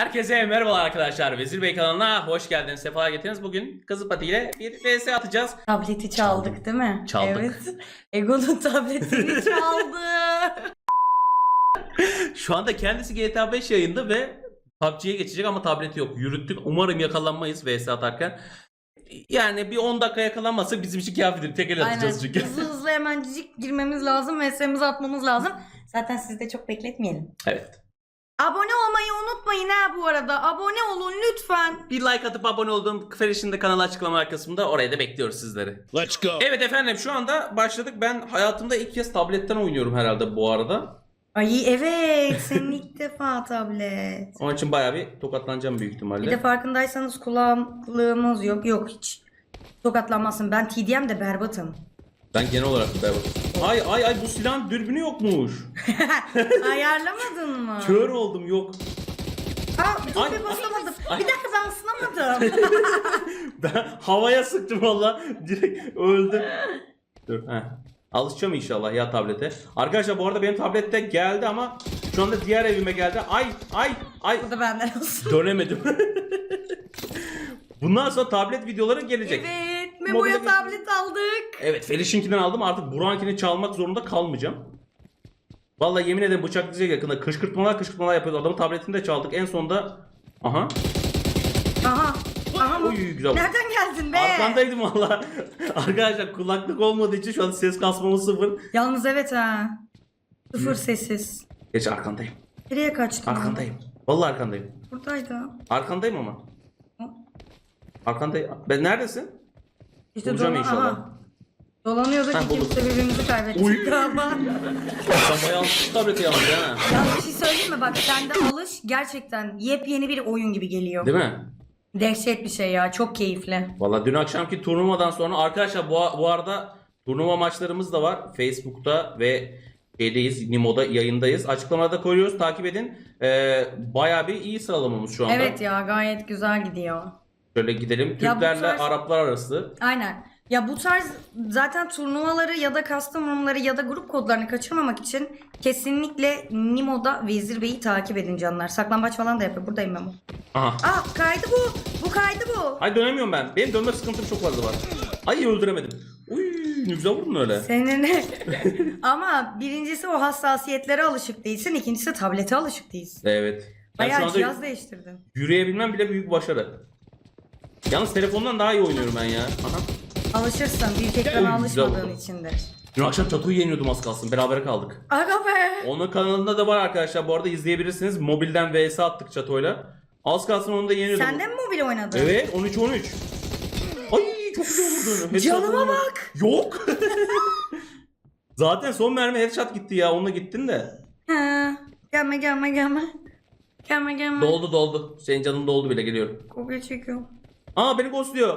Herkese merhaba arkadaşlar. Vezir Bey kanalına hoş geldiniz. Sefalar getirdiniz. Bugün Kızıl Pati ile bir vs atacağız. Tableti çaldık değil mi? Çaldık. Evet. Ego'nun tabletini çaldı. Şu anda kendisi GTA 5 yayında ve PUBG'ye geçecek ama tableti yok. Yürüttük. Umarım yakalanmayız vs atarken. Yani bir 10 dakika yakalanmazsa bizim için kafidir. Tek el Aynen. atacağız çünkü. Hızlı hızlı hemencik girmemiz lazım. Mesleğimizi atmamız lazım. Zaten sizi de çok bekletmeyelim. evet. Abone olmayı unutmayın ha bu arada. Abone olun lütfen. Bir like atıp abone olduğum Feriş'in de kanal açıklama kısmında oraya da bekliyoruz sizleri. Let's go. Evet efendim şu anda başladık. Ben hayatımda ilk kez tabletten oynuyorum herhalde bu arada. Ay evet senin ilk defa tablet. Onun için bayağı bir tokatlanacağım büyük Bir ihtimalle. de farkındaysanız kulaklığımız yok. Yok hiç. Tokatlanmasın. Ben TDM de berbatım. Ben genel olarak da berbat. Ay ay ay bu silahın dürbünü yokmuş. Ayarlamadın mı? Kör oldum yok. Aa, dur Ay, bir basamadım. ay. Bir dakika ben ısınamadım. Ben havaya sıktım valla. Direkt öldüm. Dur ha. Alışacağım inşallah ya tablete. Arkadaşlar bu arada benim tablette geldi ama şu anda diğer evime geldi. Ay ay ay Bu da benden olsun. dönemedim. Bundan sonra tablet videoları gelecek. Evet. Memo'ya Mobilde- tablet aldık. Evet Feliş'inkinden aldım artık Burak'ınkini çalmak zorunda kalmayacağım. Vallahi yemin ederim bıçaklayacak yakında kışkırtmalar kışkırtmalar yapıyoruz. Adamın tabletini de çaldık. En sonunda aha. Aha. Aha? Oy güzel. Nereden geldin be? Arkandaydım valla. Arkadaşlar kulaklık olmadığı için şu an ses kasmamız sıfır. Yalnız evet ha. Sıfır sessiz. Geç arkandayım. Nereye kaçtın? Arkandayım. Vallahi arkandayım. Buradaydı. Arkandayım ama. Arkandayım. Ben neredesin? İşte Bulacağım dolan- inşallah. aha. Dolanıyorduk Ha, ikimiz de birbirimizi kaybettik Uy. galiba. Sen bayağı tableti yalnız ha. Ya bir şey söyleyeyim mi? Bak sende alış gerçekten yepyeni bir oyun gibi geliyor. Değil mi? Dehşet bir şey ya. Çok keyifli. Valla dün akşamki turnuvadan sonra arkadaşlar bu, bu arada turnuva maçlarımız da var. Facebook'ta ve şeydeyiz, Nimo'da yayındayız. Açıklamada koyuyoruz. Takip edin. Ee, bayağı bir iyi sıralamamız şu anda. Evet ya gayet güzel gidiyor. Şöyle gidelim. Türklerle tarz- Araplar arası. Aynen. Ya bu tarz zaten turnuvaları ya da custom room'ları ya da grup kodlarını kaçırmamak için kesinlikle Nimo'da Vezir Bey'i takip edin canlar. Saklambaç falan da yapıyor. Buradayım ben. Aha. Aa kaydı bu. Bu kaydı bu. Ay dönemiyorum ben. Benim dönme sıkıntım çok fazla var. Ay öldüremedim. Uy ne güzel vurdun öyle. Senin ama birincisi o hassasiyetlere alışık değilsin. ikincisi tablete alışık değilsin. Evet. Ben şu Bayağı anda cihaz değiştirdin. yürüyebilmem bile büyük başarı. Yalnız telefondan daha iyi oynuyorum ben ya. Aha. Alışırsın. Büyük ekrana alışmadığın içindir. Dün akşam çatoyu yeniyordum az kalsın. Beraber kaldık. Aga be. Onun kanalında da var arkadaşlar. Bu arada izleyebilirsiniz. Mobilden vs attık çatoyla. Az kalsın onu da yeniyordum. Sen de mi mobil oynadın? Evet 13-13. Ay çok güzel vurdun. Canıma bak. Yok. Zaten son mermi headshot gitti ya. Onunla gittin de. Ha, gelme gelme gelme. Gelme gelme. Doldu doldu. Senin canın doldu bile geliyorum. Kopya çekiyorum. Aa beni ghostluyor.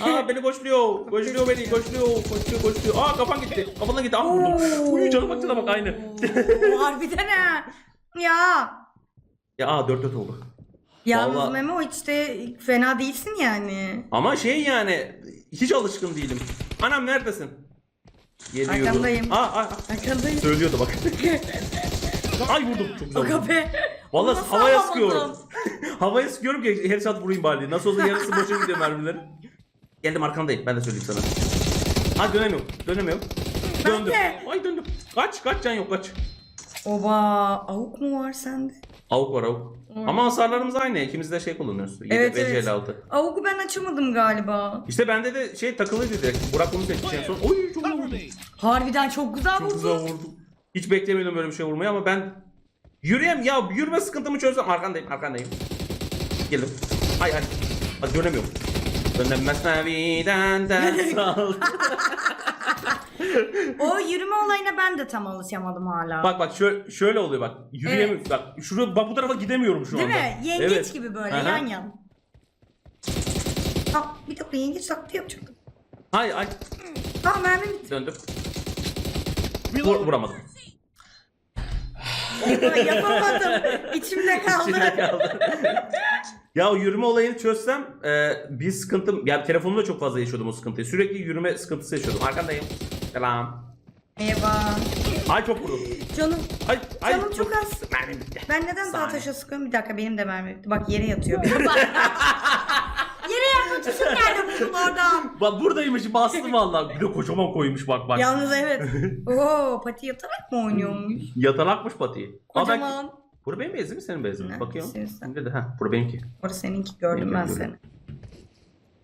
Aa beni ghostluyor. Ghostluyor beni. Ghostluyor. Ghostluyor. Ghostluyor. Aa kafan gitti. Kafandan gitti. Aa vurdum. Uy canım bak cana bak aynı. Oo, Harbiden ha. Ya. ya aa 4-4 oldu. Yalnız Vallahi- Memo de fena değilsin yani. Ama şey yani hiç alışkın değilim. Anam neredesin? Geliyordu. Arkandayım. Aa, aa, aa. Arkandayım. Söylüyordu bak. Ay vurdum çok güzel. vurdum. Aga be. Vallahi Nasıl havaya sıkıyorum. havaya sıkıyorum ki headshot vurayım bari. Nasıl olsa yarısı boşa gidiyor mermilerin. Geldim arkandayım ben de söyleyeyim sana. Ha dönemiyorum. Dönemiyorum. Ben Döndüm. de. Ay döndüm. Kaç kaç can yok kaç. Oba. Avuk mu var sende? Avuk var avuk. Ama hasarlarımız aynı. İkimiz de şey kullanıyoruz. Evet, Evet, evet. 56. Avuk'u ben açamadım galiba. İşte bende de şey takılıydı direkt. Burak bunu seçti en son. Oy çok güzel vurdum. Harbiden çok güzel Çok güzel vurdun. vurdum. Hiç beklemiyordum böyle bir şey vurmayı ama ben yürüyem ya yürüme sıkıntımı çözsem arkandayım arkandayım. Gelin. Ay ay. Hadi dönemiyorum. Dönem mesneviden ders aldım. O yürüme olayına ben de tam alışamadım hala. bak bak şöyle, şöyle oluyor bak. Yürüyemiyorum. Bak şuraya bak bu tarafa gidemiyorum şu Değil anda. mi? Yengeç Evet. gibi böyle Aha. yan yan. Aa, bir dakika yengeç taklidi yapacaktım. Ay ay Aa mermi bitti. döndüm. Vur, vuramadım. Yap- Yapamadım. İçimde kaldı. İçinde kaldı. ya o yürüme olayını çözsem e, bir sıkıntım. Ya telefonumda çok fazla yaşıyordum o sıkıntıyı. Sürekli yürüme sıkıntısı yaşıyordum. Arkandayım. Selam. Merhaba. Ay çok vurdum. Canım. Ay ay. Canım çok az. Mermim bitti. Ben neden Saniye. daha taşa sıkıyorum? Bir dakika benim de bitti. Bak yere yatıyor. tuşun nerede buldun oradan? Bak buradaymış bastım valla. Bir de kocaman koymuş bak bak. Yalnız evet. Oo pati yatarak mı oynuyormuş? Yatalakmış patiyi. Aa, ben- Kocaman. Bura benim bezim mi senin bezin mi? Bakıyorum. Senin de ha bura benimki. Orası seninki gördüm ben seni.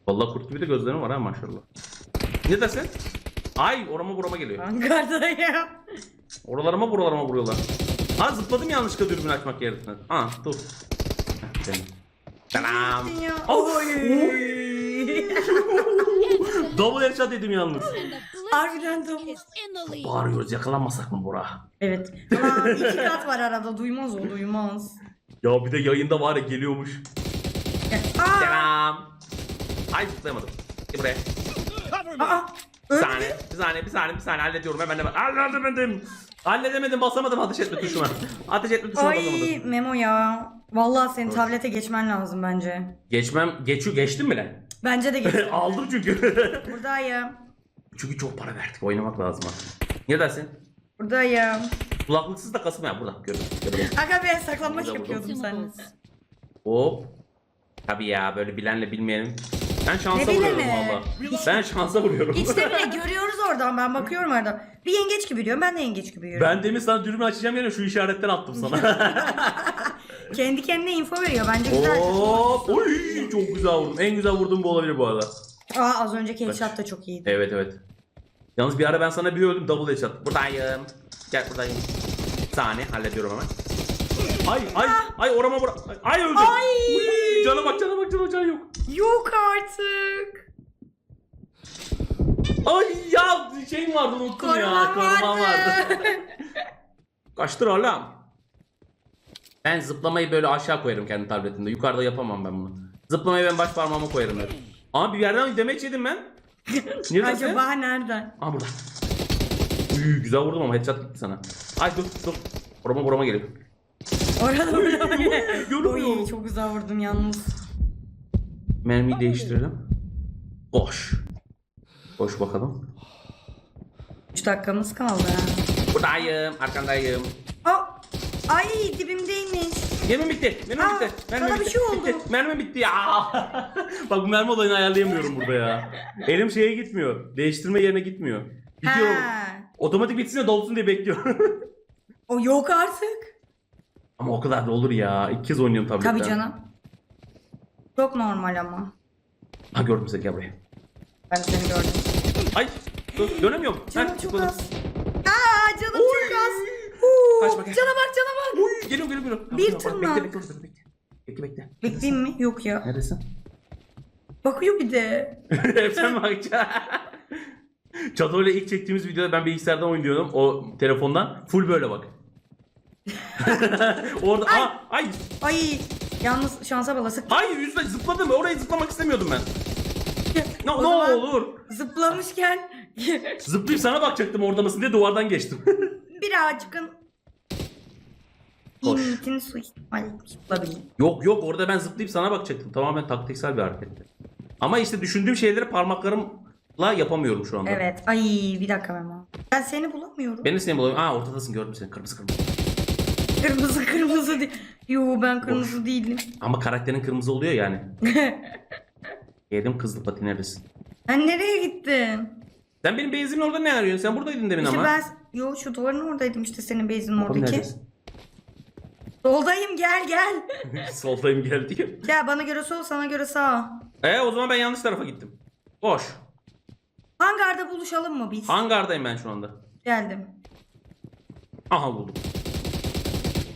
Vallahi kurt gibi de gözlerim var ha maşallah. Ne dersin? Ay orama burama geliyor. Ankara'dayım. Oralarıma buralarıma vuruyorlar. Ha zıpladım yanlışlıkla dürbün açmak yerine. Ha dur. Heh, benim. Selam. Ya. Of. Oy. Double headshot dedim yalnız. Harbiden double. Bağırıyoruz yakalanmasak mı Bora? Evet. Ama iki kat var arada. Duymaz o duymaz. Ya bir de yayında var ya geliyormuş. Aa. Selam. Ay zıplayamadım. Gel buraya. Aa. Bir Öldü. saniye, bir saniye, bir saniye, bir saniye hallediyorum hemen hemen. Halledemedim. Halledemedim, basamadım ateş etme tuşuna. Ateş etme tuşuna Ay basamadım. Memo ya. Vallahi senin tablete geçmen lazım bence. Geçmem, geçiyor, geçtim mi lan? Bence de geç. Aldım çünkü. Buradayım. çünkü çok para verdik, oynamak lazım artık. Ne dersin? Buradayım. Kulaklıksız da kasım ya burada. Görün. görün. Aga ben saklanmaç Burada, burada. yapıyordum seninle. Hop. Tabii ya böyle bilenle bilmeyenin. Ben şansa Ne vuruyorum bileni? valla. Ben şansa vuruyorum. De bile görüyoruz oradan ben bakıyorum orada. Bir yengeç gibi yürüyorum ben de yengeç gibi yürüyorum. ben demin sana dürbün açacağım yerine şu işaretten attım sana. Kendi kendine info veriyor bence güzel. Hop. Oy, çok güzel vurdum. En güzel vurduğum bu olabilir bu arada. Aa az önceki headshot da çok iyiydi. Evet evet. Yalnız bir ara ben sana bir öldüm double headshot. Buradayım. Gel buradayım. Saniye hallediyorum hemen. Ay ay ay orama bura. Ay, ay öldüm. Ay! Uy, cana bak cana bak cana can yok. Yok artık. Ay ya şeyim vardı unuttum ya. Korumam vardı. Kaçtır oğlum. Ben zıplamayı böyle aşağı koyarım kendi tabletimde. Yukarıda yapamam ben bunu. Zıplamayı ben baş parmağıma koyarım hep. Ama bir yerden demeç yedim ben. Nerede Acaba nereden? Aa burada. Üy, güzel vurdum ama headshot gitti sana. Ay dur dur. Orama burama geliyor. Orada burada mı? görmüyorum. Oy çok güzel vurdun yalnız. Mermiyi değiştirelim. Koş. Koş bakalım. 3 dakikamız kaldı. Buradayım, arkandayım. Ay dibimdeymiş. Mermim bitti. Mermim Aa, bitti. Mermim sana bir bitti. şey oldu. Bitti. Mermim bitti ya. Bak bu mermi olayını ayarlayamıyorum burada ya. Elim şeye gitmiyor. Değiştirme yerine gitmiyor. Bitiyor. Ha. Otomatik bitsin de dolsun diye bekliyorum. O yok artık. ama o kadar da olur ya. İlk kez oynuyorum tabletten. Tabii canım. Çok normal ama. Ha gördüm seni gel buraya. Ben seni gördüm. Ay dur, dönemiyorum. Canım Heh, çok az. Aa canım Oy. çok az. Huu, Kaç bakayım. Cana bak cana bak. Geliyorum geliyorum geliyorum. Bir bak, tırnak. Bekle bekle bekle. Bekle bekle. bekle. Bekleyeyim mi? Yok ya. Neredesin? Bakıyor bir de. Sen bakacaksın. Çato ile ilk çektiğimiz videoda ben bilgisayardan oynuyordum o telefondan. Full böyle bak. Orada Ay. aa ay Ay yalnız şansa bala sık. hayır yüzüne zıpladım oraya zıplamak istemiyordum ben. Ne, O ne zaman- olur. Zıplamışken Zıplayıp sana bakacaktım orada mısın diye duvardan geçtim. birazcıkın Koş. İntin su ihtimali olabilir. yok yok orada ben zıplayıp sana bakacaktım. Tamamen taktiksel bir hareketti. Ama işte düşündüğüm şeyleri parmaklarımla yapamıyorum şu anda. Evet. Ay bir dakika Memo. Ben seni bulamıyorum. Ben de seni bulayım. Aa ortadasın gördüm seni kırmızı kırmızı. Kırmızı kırmızı değil. Yo ben kırmızı değilim. Ama karakterin kırmızı oluyor yani. Yedim kızlı pati neredesin? Sen nereye gittin? Sen benim benzimin orada ne arıyorsun? Sen buradaydın demin İşte ama. ben yo şu duvarın oradaydım işte senin bezinin Bakalım oradaki. neredesin? Soldayım gel gel. Soldayım geldi. Gel bana göre sol sana göre sağ. E o zaman ben yanlış tarafa gittim. Boş. Hangarda buluşalım mı biz? Hangardayım ben şu anda. Geldim. Aha buldum.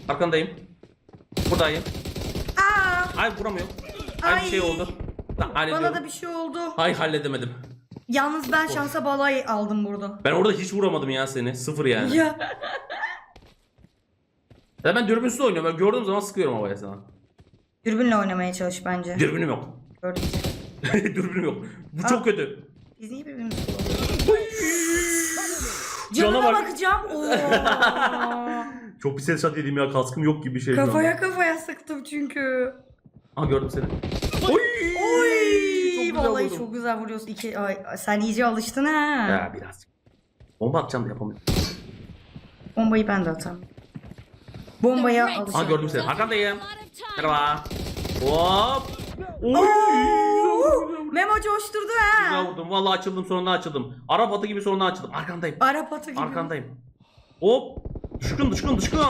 Arkandayım. Buradayım. Aa Ay vuramıyorum. Ay, bir Ay. şey oldu. Hallediyorum. bana da bir şey oldu. Ay halledemedim. Yalnız ben şansa balay aldım burada. Ben orada hiç vuramadım ya seni. Sıfır yani. Ya Ya ben dürbünsüz oynuyorum. Ben gördüğüm zaman sıkıyorum havaya sana. dürbünle oynamaya çalış bence. Dürbünüm yok. Gördüm. dürbünüm yok. Bu çok kötü. Biz niye birbirimizi? Cana Canına bak. bakacağım. Oo. Çok ses şat yedim ya. Kaskım yok gibi bir şey. kafaya kafaya sıktım çünkü. Aa gördüm seni. Oy! Oy! Çok güzel Vallahi vurdum. çok güzel vuruyorsun. İki, ay, sen iyice alıştın ha. Ya birazcık. Bomba atacağım da yapamıyorum. Bombayı ben de atarım. Bombaya Aa alışıyorum. gördüm seni. Arkandayım. Merhaba. Hop. Oy. Memo coşturdu ha. Güzel vurdum. Vallahi açıldım sonunda açıldım. Arap atı gibi sonunda açıldım. Arkandayım. Arap atı gibi. Arkandayım. Hop. Düşkün düşkün düşkün.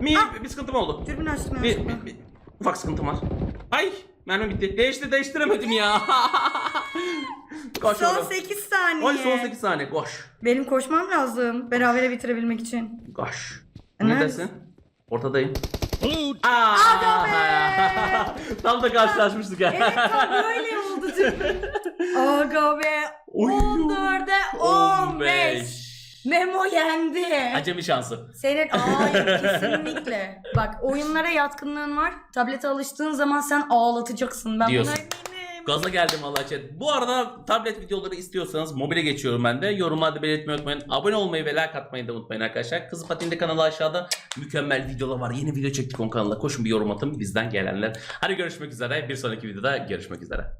Mi bir sıkıntım oldu. Dürbün açtım Bir, bir, bir ufak sıkıntım var. Ay mermi bitti. Değişti değiştiremedim ya. koş Son oğlum. 8 saniye. Ay son 8 saniye koş. Benim koşmam lazım. Berabere bitirebilmek için. Koş. Ne neredesin? dersin? Ortadayım. Aa! Aga be! Tam da karşılaşmıştık ha. Evet tam böyle oldu. Aga be. Oy. 14'e 15. Memo yendi. Acemi şansı. Senin hayır kesinlikle. Bak oyunlara yatkınlığın var. Tablete alıştığın zaman sen ağlatacaksın. Ben Diyorsun. buna eminim. Gaza geldim valla chat. Bu arada tablet videoları istiyorsanız mobile geçiyorum ben de. Yorumlarda belirtmeyi unutmayın. Abone olmayı ve like atmayı da unutmayın arkadaşlar. Kızı Patin'de kanalı aşağıda. Mükemmel videolar var. Yeni video çektik on kanalda. Koşun bir yorum atın bizden gelenler. Hadi görüşmek üzere. Bir sonraki videoda görüşmek üzere.